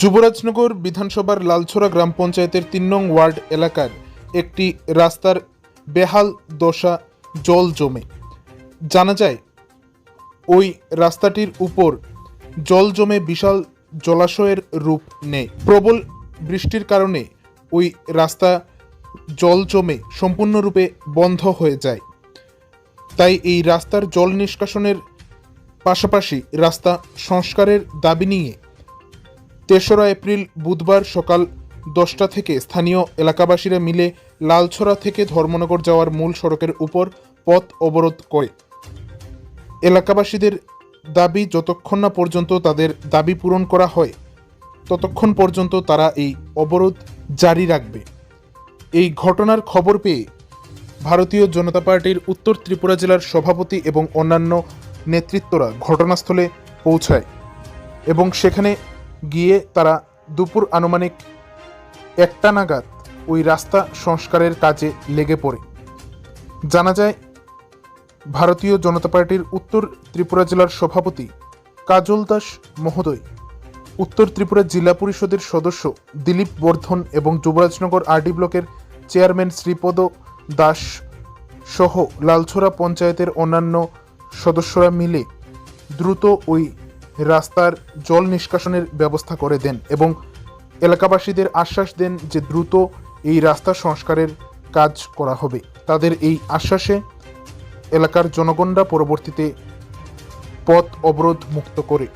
যুবরাজনগর বিধানসভার লালছড়া গ্রাম পঞ্চায়েতের তিন নং ওয়ার্ড এলাকার একটি রাস্তার বেহাল দশা জল জমে। জানা যায়, ওই রাস্তাটির উপর জল জমে বিশাল জলাশয়ের রূপ নেয়। প্রবল বৃষ্টির কারণে ওই রাস্তা জল জমে সম্পূর্ণরূপে বন্ধ হয়ে যায়। তাই এই রাস্তার জল নিষ্কাশনের পাশাপাশি রাস্তা সংস্কারের দাবি নিয়ে তেসরা এপ্রিল বুধবার সকাল দশটা থেকে স্থানীয় এলাকাবাসীরা মিলে লালছড়া থেকে ধর্মনগর যাওয়ার মূল সড়কের উপর পথ অবরোধ করে। এলাকাবাসীদের দাবি, যতক্ষণ না পর্যন্ত তাদের দাবি পূরণ করা হয়, ততক্ষণ পর্যন্ত তারা এই অবরোধ জারি রাখবে। এই ঘটনার খবর পেয়ে ভারতীয় জনতা পার্টির উত্তর ত্রিপুরা জেলার সভাপতি এবং অন্যান্য নেতৃত্বরা ঘটনাস্থলে পৌঁছায় এবং সেখানে গিয়ে তারা দুপুর আনুমানিক একটা নাগাদ ওই রাস্তা সংস্কারের কাজে লেগে পড়ে। জানা যায়, ভারতীয় জনতা পার্টির উত্তর ত্রিপুরা জেলার সভাপতি কাজল দাস মহোদয়, উত্তর ত্রিপুরা জেলা পরিষদের সদস্য দিলীপ বর্ধন এবং যুবরাজনগর আরডি ব্লকের চেয়ারম্যান শ্রীপদ দাস সহ লালছড়া পঞ্চায়েতের অন্যান্য সদস্যরা মিলে দ্রুত ওই রাস্তার জল নিষ্কাশনের ব্যবস্থা করে দেন এবং এলাকাবাসীদের আশ্বাস দেন যে দ্রুত এই রাস্তা সংস্কারের কাজ করা হবে। তাদের এই আশ্বাসে এলাকার জনগণরা পরবর্তীতে পথ অবরোধ মুক্ত করে